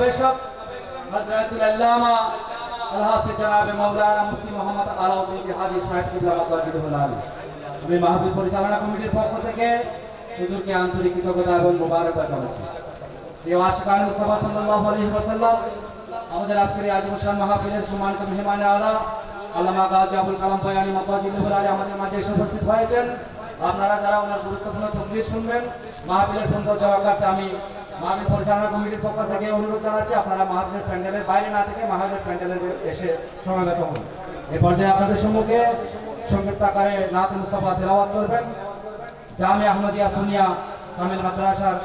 বেশক হযরতুল আল্লামা আলহাসি জনাবে মাওলানা মুফতি মোহাম্মদ আলাউদ্দিন জিহাদি সাহেব কিবলা আমি মাহফিল পরিচালনা কমিটির পক্ষ থেকে হুজুরকে আন্তরিক কৃতজ্ঞতা এবং মোবারকবাদ জানাচ্ছি। প্রিয় আশিকান মুস্তাফা সাল্লাল্লাহু আলাইহি ওয়াসাল্লাম, আমাদের আজকের এই আদিবাসান মাহফিলের সম্মানিত মেহমানে আলা আল্লামা গাজী আবুল কালাম বয়ানি মাতাজিদুল আলী আমাদের মাঝে এসে উপস্থিত হয়েছেন। আপনারা যারা ওনার গুরুত্বপূর্ণ তকলির শুনবেন, মাহফিলের সৌন্দর্য রক্ষার্থে আমি মাহফিল পরিচালনা কমিটির পক্ষ থেকে অনুরোধ জানাচ্ছি, আপনারা মহাদেব প্যান্ডেলের বাইরে না থেকে মহাদেব প্যান্ডেলের এসে সমাগত হন। এ পর্যায়ে আপনাদের সম্মুখে সংক্ষিপ্ত আকারে নাথ মুস্তফা তেলাওয়াত করবেন। জামে আহমদিয়া সোনিয়া কামিল মাদ্রাসার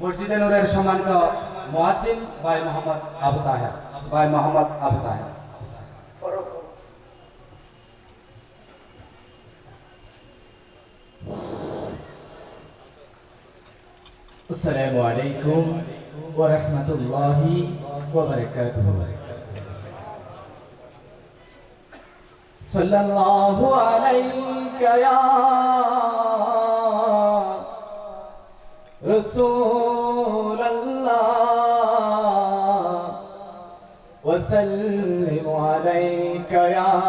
মসজিদে নুরের সম্মানিত মোয়াজিন বাই মোহাম্মদ আবু তাহের। বাই মোহাম্মদ আবু তাহের। আসসালামু আলাইকুম ওয়া রাহমাতুল্লাহি ওয়া বারাকাতুহু। সাল্লাল্লাহু আলাইকা ইয়া رسول الله. وسلم عليك يا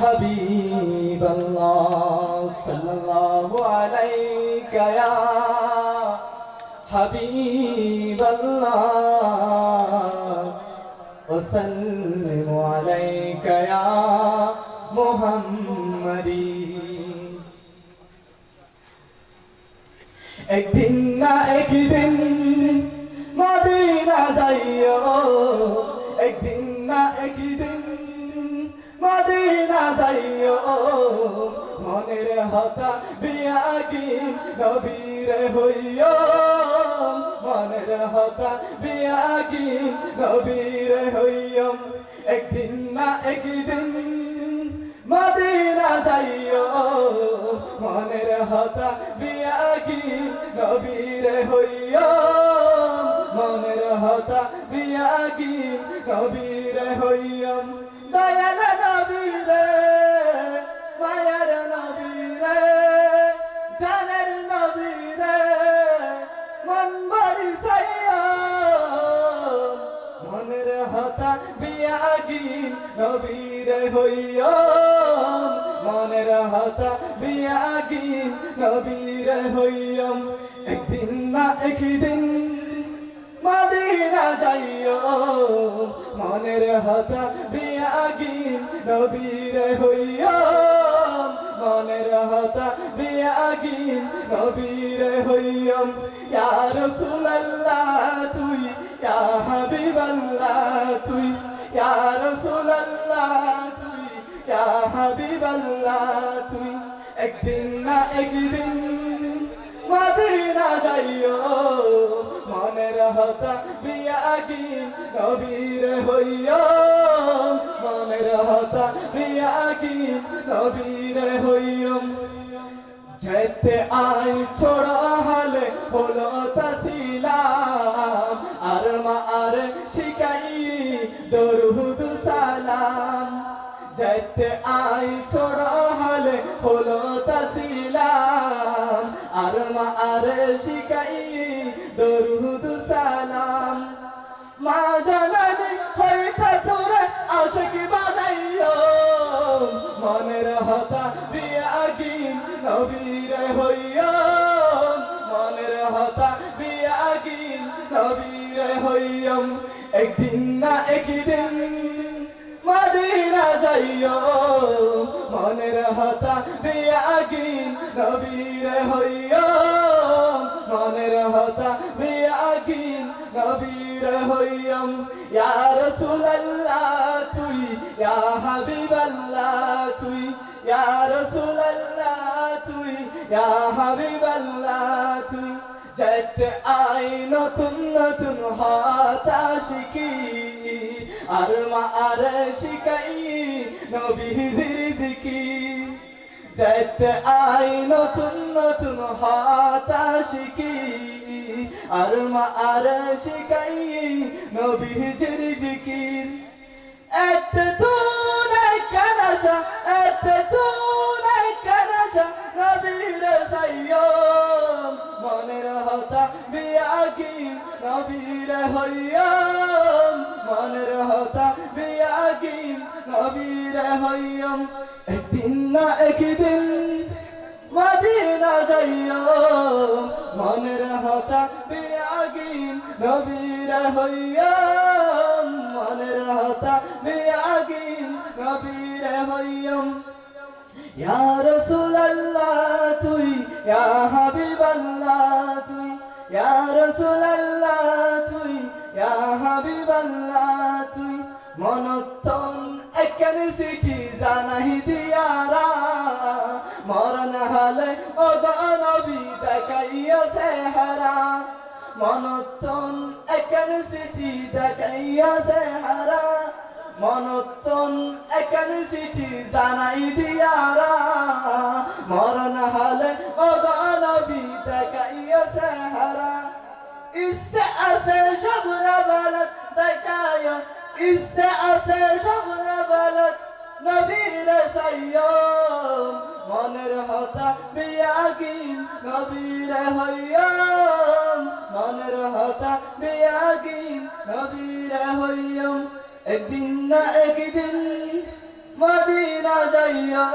حبيب الله. صلى الله عليك يا حبيب الله. وسلم عليك يا محمدي একদিন না একদিন মদিনা যাইও। একদিন না একদিন মদিনা যাইও। মনের হতা বিয়াকি নবীর হইও? মনের হতা বিয়াকি নবীর হইও? একদিন না একদিন মদিনা যাইও, মনের হতা বিয়াকি নবীর হইও? মনের হতা বিয়াকি নবীর হইও? দয়াল নবীরে মায়ার নবীরে জানের নবীরে মন ভরি মনের হতা বিয়াগি নবীর হইও? মনের হতা বিয়াগি নবীর হইও একদিন না একদিন মদিনা যাইও। মনের হতা বিয়াগি নবীর হইও মনের হতা বিয়াগি নবীর হইও ইয়া রাসূলুল্লাহ, তুই, ইয়া হাবিবাল্লাহ, তুই। ইয়া রাসূলুল্লাহ, তুই হাবিবাল্লাহ। একদিন মদিনা যাইও, মনের হতা বিয়াগি নবীর হইও। মনের হতা বিয়াগি নবীর হইও। যেতে আই ছোড়া হলে হলো তাসিলাম আর মা আর শিকাই দরুদ সালাম। যেতে আই ছোড়া শিকাই দরুদ সালাম। মা জানানি হইতা তোরে আশিক বানাইও। মনের হতা বিয়াগি নবীর হইও। মনের হতা বিয়াগি নবীর হইও। একদিন না একদিন মদিনা যাইও। মনের হতা বিয়াগি নবীর হইও। মনের হতা বিয়াগি নবীর হইয়ম ইয়া রাসূলুল্লাহ, তুই, ইয়া হাবিবাল্লাহ, তুই, ইয়া রাসূলুল্লাহ, তুই, ইয়া হাবিবাল্লাহ, তুই। যেতে আই নতুন নতুন হাতা শিখি আর মা আর শিখাই নবীদের দিকি। যেতে আই নতুন নতুন হাতা শিখি আর মা আর শিখাই নবীজির জিকির। এত তুন কানাশা এত তুন কানাশা নবীর সাইয়ম মনের হতা বিয়াগি নবীর হইয়ম মনের হতা বিয়াগি নবীর হইয়ম একদিন না একদিন মদিনা যাইও। মনের হতা বিয়াগিন নবীর হইয়ম মনের হতা বিয়াগিন নবীর হইয়ম ইয়া রাসূলুল্লাহ, তুই, ইয়া হাবিবাল্লাহ, তুই, ইয়া রাসূলুল্লাহ। মনতন একখান চিঠি দেখাইয়া চেহারা। মনতন একখান চিঠি জানাই দিয়ারা মরণ হালে ও নবী দেখাইয়া চেহারা। ইচ্ছে আছে সবরা বালত দেখায় ইচ্ছে আছে সবরা বালত নবীর সাইয়ম মনের হতা বিয়াগিন নবীর হইয়ম মনের হতা বিয়াগিন নবীর হইয়ম। একদিন না একদিন মদিনা যাইও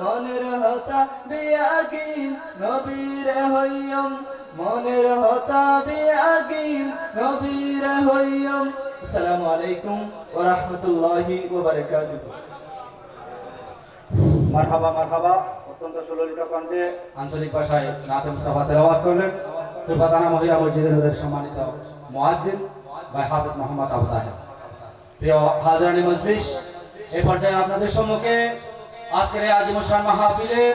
মনের হতা বিয়াগিন নবীর হইয়ম। মনের হতা বিয়াগিন নবীর হইয়ম। আসসালামু আলাইকুম ওয়া রাহমাতুল্লাহি ওয়া বারাকাতুহু। মারহাবা মারহাবা, অত্যন্ত সুললিত কণ্ঠে আঞ্চলিক ভাষায় নাতে মুস্তাফা তেলাওয়াত করলেন। তুরবাতানা মহিলা মসজিদের ওদের সম্মানিত মুয়াজ্জিন ভাই হাফিজ মোহাম্মদ আবু তাহের। প্রিয় হাজরানি মজলিস এই পর্যায়ে আপনাদের সম্মুখে আজকের এই আজিমুসান মাহফিলের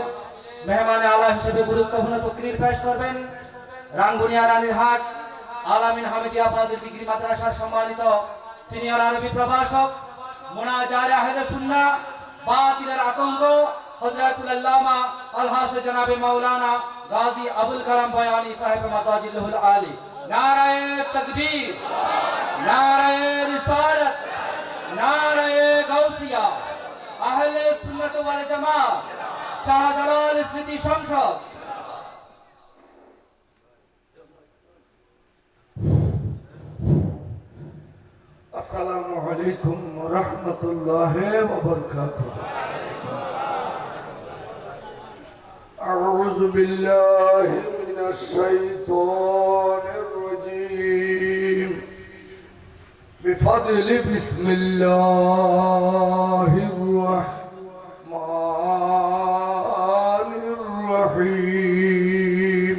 মেহমানে আলা হিসেবে গুরুত্বপূর্ণ তকরির পেশ করবেন রাঙ্গুনিয়া রানীর হাট, আলামিন হামিদিয়া ফাজিল ডিগ্রি মাদ্রাসার সম্মানিত সিনিয়র আরবি প্রভাষক মোনাজার আহলে সুন্না বাতিলের আতঙ্ক حضرت العلامہ الحاظ جناب مولانا غازی ابوالکلام بیانی صاحب مداج اللہ العالی، نعرہ تکبیر نعرہ رسالت، نعرہ گوزیہ اہل سنت والجماع شاہ جلال سیدی شمشد السلام علیکم ورحمت اللہ وبرکاتہ۔ أعوذ بالله من الشيطان الرجيم. بفضل بسم الله الرحمن الرحيم.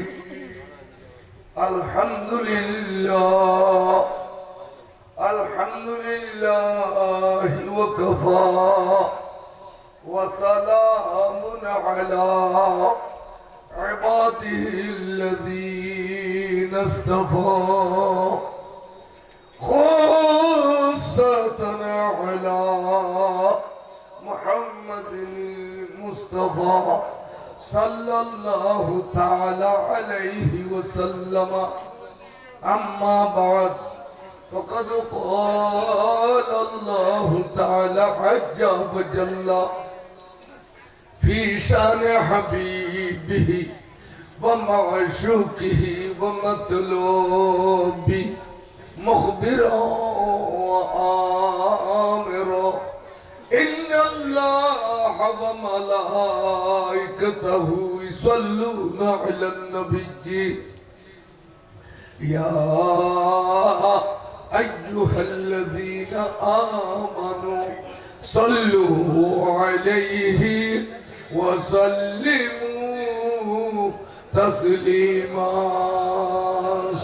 الحمد لله الحمد لله وكفى. وسلام على عباده الذين اصطفى. خاصة على محمد المصطفى صلى الله تعالى عليه وسلم. أما بعد فقد قال الله تعالى عز وجل في شان حبيبه ومعشوقه ومطلوبه مخبرا وآمرا إن الله وملائكته يصلون على النبي. يا أيها الذين آمنوا صلوا عليه وسلموا تسليما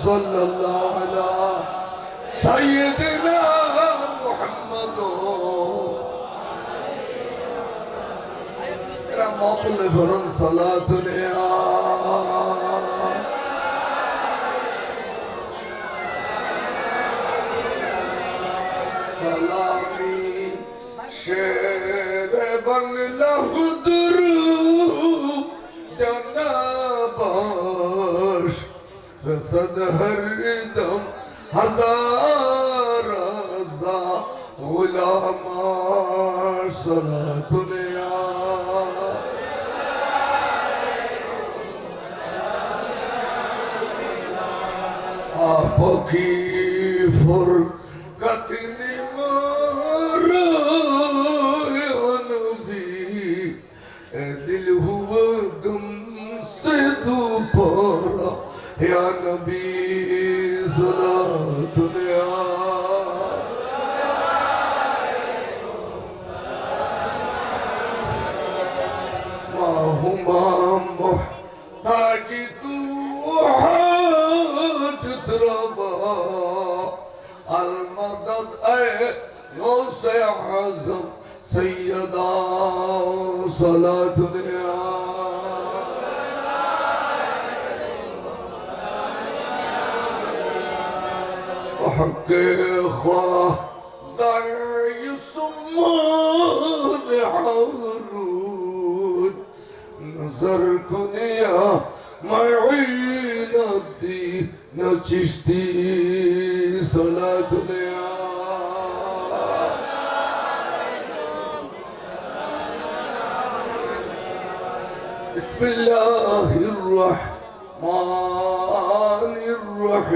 صلى الله على سيدنا محمد. يا مطلب صلاة يا سلامي شيخ سد ہر دم ہزار غلام سرا دنیا آپ کی فرق غوث اعظم، سیدہ صلاة دیا حق خواه زي سمان حرود نظر کنیا معین الدین چشتی صلاة دیا بسم الله الرحمن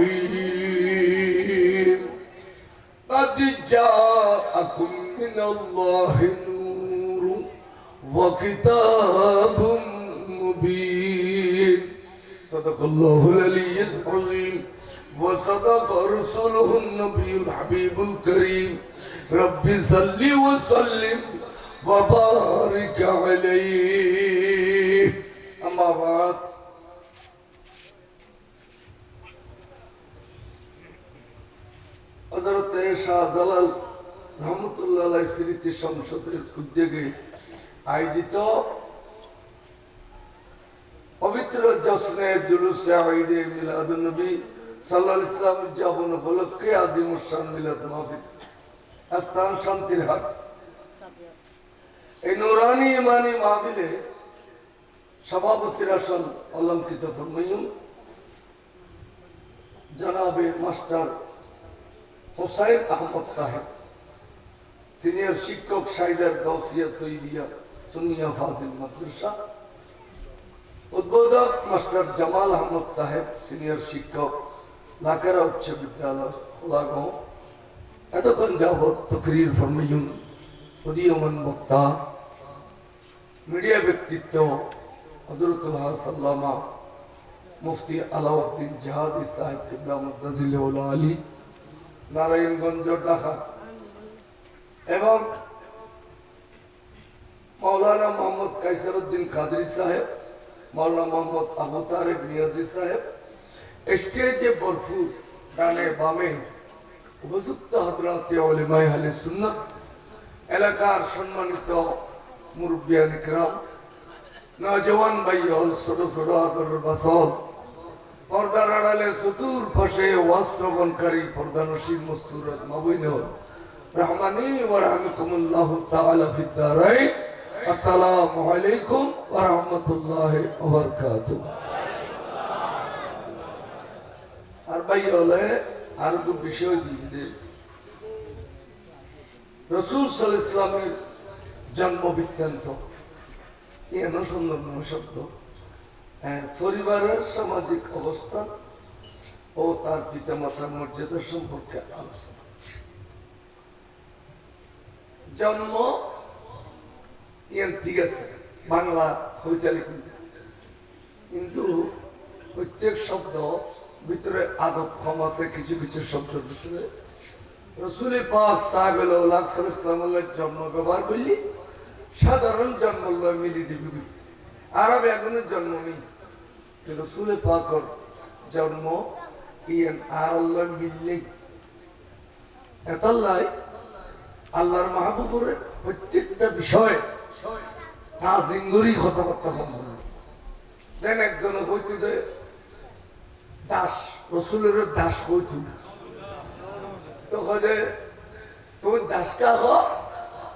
الرحيم قد جاءكم من الله نور وكتاب مبين صدق الله العلي العظيم وصدق رسوله النبي الحبيب الكريم رب صل وسلم وبارك عليه أما بعد হজরত শাহজালাল রহমতুল্লাহ স্মৃতি সংসদের উদ্যোগে আয়োজিত পবিত্র জশ্নে জুলুসে আইডে মিলাদুন নবী সাল্লাহ ইসলাম উদযাপন উপলক্ষে আজিম উসান মিলাদ মাহফিল স্থান শান্তির হাট এই নুরানি ইমানি মাহফিলে সভাপতির আসন অলঙ্কিত ফরমাইম জনাবে মাস্টার হোসাইন আহমদ সাহেব, সিনিয়র শিক্ষক সাইদার গাউসিয়া তৈরিয়া সুনিয়া ফাজিল মাদ্রাসা। উদ্বোধক মাস্টার জামাল আহমদ সাহেব, সিনিয়র শিক্ষক লাকারা উচ্চ বিদ্যালয় খোলাগাঁও। এতক্ষণ যাবৎ তকরির ফরমাইম উদীয়মান বক্তা, মিডিয়া ব্যক্তিত্ব হজরতুল্লাহ সাল্লামা মুফতি আলাউদ্দিন জাহাদি সাহেব কিবলা আলী, নারায়ণগঞ্জ, ঢাকা। এবং মৌলানা মোহাম্মদ কাইসারউদ্দিন কাদরি সাহেব মৌলানা মোহাম্মদ আবু তারেক নিয়াজি সাহেব, স্টেজে ভরপুর ডানে বামে উপযুক্ত হজরত ওলিমাই আলী সুন্নত এলাকার সম্মানিত মুরব্বিয়ান ইকরাম নজওয়ান ভাই হল ছোট ছোট আদর বাসল পর্দার আড়ালে চতুর পাশে ওয়াস্ত্রবনকারী পর্দানসীর মস্তুরত মাবুইন। রহমানি তাআলা আসসালামু আলাইকুম ওয়া রাহমাতুল্লাহি ওয়া বারাকাতুহু। আর ভাই হলে আর একটু বিষয় দে। রসুল সাল জন্ম বৃত্তান্ত সুন্দর নয় শব্দ। হ্যাঁ, পরিবারের সামাজিক অবস্থান ও তার পিতা মাতার মর্যাদা সম্পর্কে আলোচনা জন্ম ঠিক আছে বাংলা হইতালি কিন্তু প্রত্যেক শব্দ ভিতরে আদব কম আছে কিছু কিছু শব্দের ভিতরে। রসুলি পাক সাহেব ইসলামের জন্ম ব্যবহার করলি? সাধারণ জন্ম লয় মিলি যাবি আরব এখনের জন্ম নেই। রসুলে পাকর জন্ম ইয়ান আর আল্লাহ মিললেই। এতাল্লাই আল্লাহর মাহবুবের প্রত্যেকটা বিষয় তাজিঙ্গুরি কথাবার্তা সম্ভব দেন একজন হইতে দাস রসুলের দাস হইতু তো হজে তুমি দাস কা হ?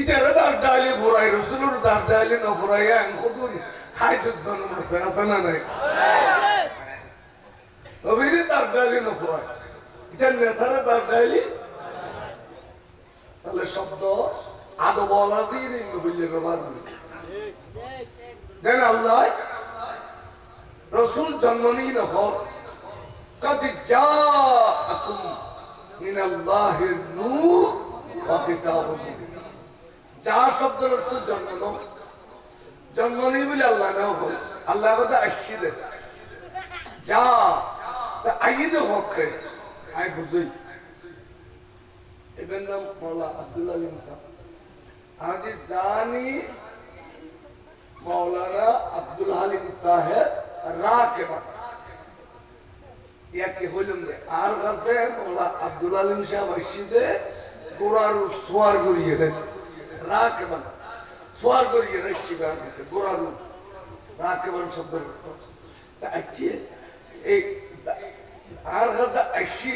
ইদের দাস ডাইলে ফুরাই রসুলের দাস ডাইলে না ফুরাই আং কদুন হাইজত জন্ম আছে আছে না নাই? অভিনে দাস ডাইলে না ফুরাই এটা নেতারা দাস ডাইলে? তাহলে শব্দ আদো বলা যায় নেই বুঝলে ব্যবহার যেন আল্লাহ রসুল জন্ম নিয়ে নখন কদি যা আকুম মিন আল্লাহের নূর ওয়া কিতাবুম মুবিন। যা শব্দের অর্থ জন্ম নাও। জন্ম নেই বলে আল্লাহ নাও বলে আল্লাহ কথা আসছি দে। যা, তা আইয়ে দে হকে আই বুঝই। এবার নাম মৌলা আব্দুল আলিম সাহ। আজ জানি মৌলানা আব্দুল হালিম সাহেব রাকেবা ইয়াকে হইলাম যে আর কাছে মৌলা আব্দুল আলিম সাহেব আসিতে গোড়ার সোয়ার গড়িয়ে দেয় রাকেবান সোয়ার গড়িয়ে রাখছি বার কাছে, গোড়ার রাকেবান শব্দ তা আচ্ছি এই আর কাছে আসছি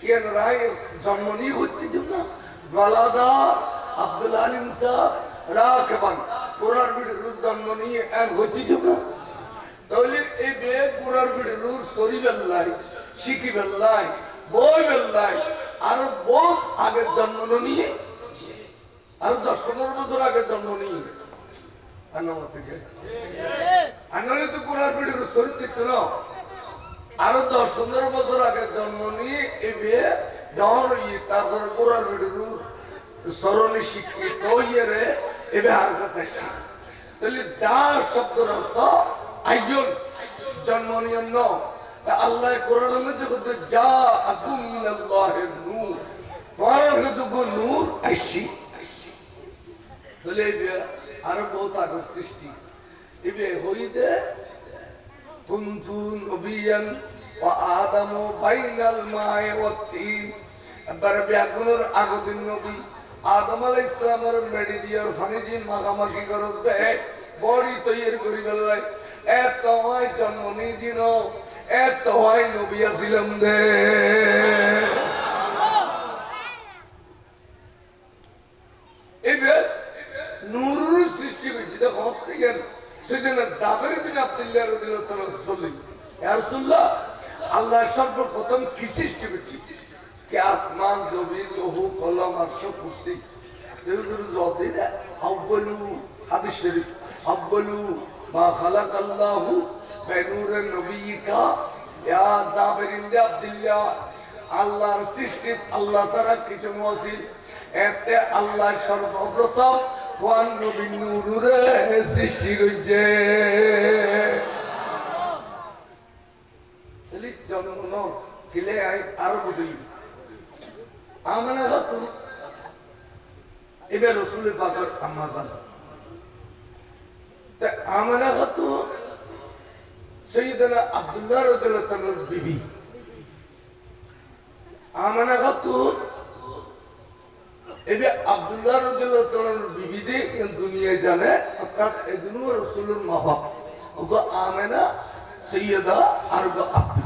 কেন রায় জন্ম নিয়ে যাব না গলাদার আব্দুল আলিম সাহেব রাকেবান গোড়ার ভিড় জন্ম নিয়ে এক যাব না তাহলে এই বেদ পুরার বিড়ুর সরি বেল্লাই শিখি বেল্লাই বই বেল্লাই আর বহুত আগের জন্ম নিয়ে আর দশ পনেরো বছর আগের জন্ম নিয়ে আন্নামা থেকে। আন্নালে তো পুরার বিড়ুর সরি দিত না আরও দশ পনেরো বছর আগের জন্ম নিয়ে এই বিয়ে ডহর ইয়ে তারপরে পুরার বিড়ুর স্মরণে শিক্ষিত ইয়ে রে এবে আর কাছে। তাহলে যা শব্দের অর্থ আইজন জন্ম নিয়ন আল্লাহ কোরআনের মধ্যে বলতে যা আকুম মিনাল্লাহির নূর। তোমার কাছে নূর আইসি তাহলে আরও বহুত আগের সৃষ্টি। এবে হইতে কুনতু নবিয়ান ওয়া আদামু বাইনাল মায়ে ওয়াত তিন। এবারে ব্যাগুনের আগদিন নবী আদম আলাইহিস সালামের মেডি দিয়ার ফানি দিন মাখামাখি করতে বড়ি তৈরি করি বেলাই এত হয় জন্ম নি দিন এত হয় নবী আসিলাম দে এবার নূরের সৃষ্টি হয়েছে দেখো থেকে সেজন্য জাবের বিন আব্দুল্লাহ রাদিয়াল্লাহু তাআলা চললেন ইয়া রাসূলুল্লাহ আল্লাহ সর্বপ্রথম কি সৃষ্টি করেছে কে আসমান, জমিন, লৌহ, কলম, আরশ, কুরসি? এগুলো জবাব আব্বালু হাদিস শরীফ আব্বালু মা খালাক আল্লাহু বেনুরে নবীকা, ইয়া জাবের ইবনে আব্দুল্লাহ, আল্লাহর সৃষ্টি, আল্লাহ ছাড়া কিছু নসিল এতে আল্লাহ সর্বপ্রথম কোরআন নবী নূরে সৃষ্টি করেছে তাহলে জন্ম আই আরও বুঝলি এবার রসুলের সৈয়দনা আব্দুল্লাহ বিবি। এবে আব্দুল্লাহ বিবি দুনিয়ায় জানে, অর্থাৎ এদিনও রাসূলের মা বাপ। ওগো আমেনা সৈয়দা আর ওগো আব্দুল্লাহ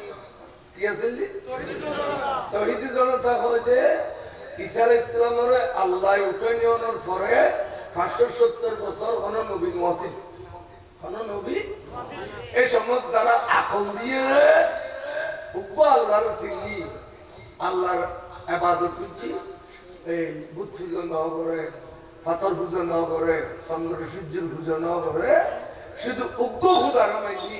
কি আছিল্লি তহিদি জনতা হইতে ঈসা ইসলামের আল্লাহ উঠে নিয়নের পরে পাঁচশো সত্তর বছর কোন নবী নসিল কোন নবী? এই সময় যারা আকল দিয়ে উব্বা আল্লাহর সিল্লি আল্লাহর আবাদত করছি এই বুধ পূজা না করে পাথর পূজা না করে চন্দ্র সূর্যের পূজা না করে শুধু উগ্র খুদার মাইনি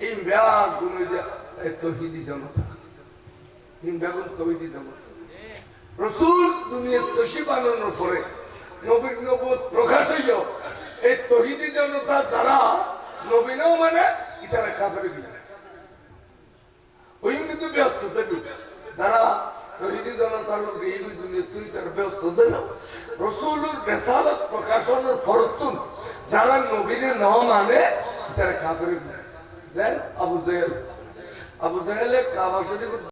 এই ব্যাগগুলো যে তহিদি জনতা। এই ব্যাগুন তহিদি জনতা। রসুল দুনিয়ার তসি বানানোর পরে নবীর নবুত প্রকাশ হইল, এই তহিদি জনতা যারা, নবীনও মানে ইতারা কাফের বিনা। ওই কিন্তু ব্যস্ত ছিল। যারা তহিদি জনতার লোক, এই দুনিয়া তুই তার ব্যস্ত ছিল। রসুলুর বেসালত প্রকাশনের ফরতুন যারা নবীনে ন মানে তারা কাফের বিনা। যেন আবু জেহেল। আবু জেহেলে কাবা শরীফ